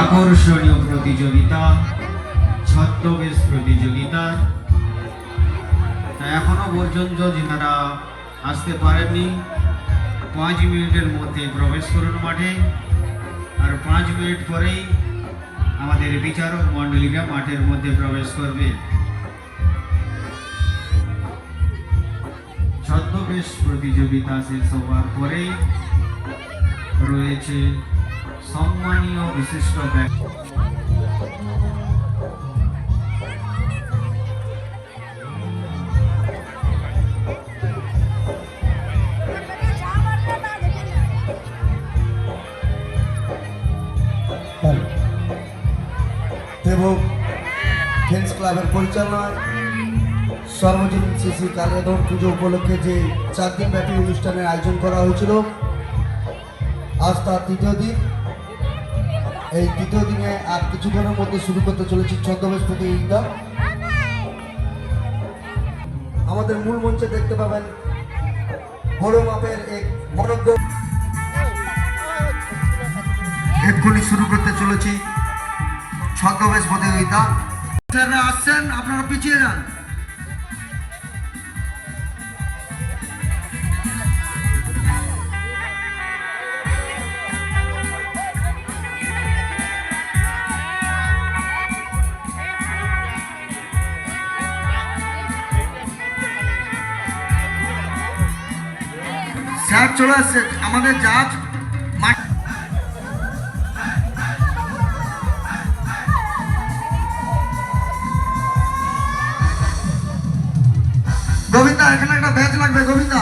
আকর্ষণীয় প্রতিযোগিতা ছদ্মবেশ প্রতিযোগিতা। এখনও পর্যন্ত যারা আসতে পারেননি, পাঁচ মিনিটের মধ্যে প্রবেশ করুন মাঠে। আর পাঁচ মিনিট পরেই আমাদের বিচারক মণ্ডলীরা মাঠের মধ্যে প্রবেশ করবে। ছদ্মবেশ প্রতিযোগিতা শেষ হওয়ার পরেই রয়েছে সম্মানীয় বিশিষ্ট ব্যক্তি ফ্রেন্ডস ক্লাবের পরিচালনায় সর্বজনীন শ্রী কালিয়াদর পুজো উপলক্ষে যে চার দিন অনুষ্ঠানের আয়োজন করা হয়েছিল আজ তার তৃতীয় দিন এই তৃতীয় দিনে আর কিছুক্ষণের মধ্যে শুরু করতে চলেছি ছদ্মবেশ প্রতিযোগিতা। আমাদের মূল মঞ্চে দেখতে পাবেন বড় মাপের এক মনজ্ঞ এক্ষুনি শুরু করতে চলেছি। ছদ্মবেশ প্রতিযোগিতা। আসছেন, আপনারা পিছিয়ে যান। চলে আসছে। আমাদের জাজ গোবিন্দা, এখানে একটা ব্যাচ লাগবে, গোবিন্দা।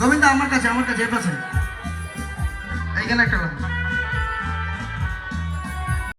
গোবিন্দা, আমার কাছে আমার কাছে, এ এইখানে একটা লাগবে।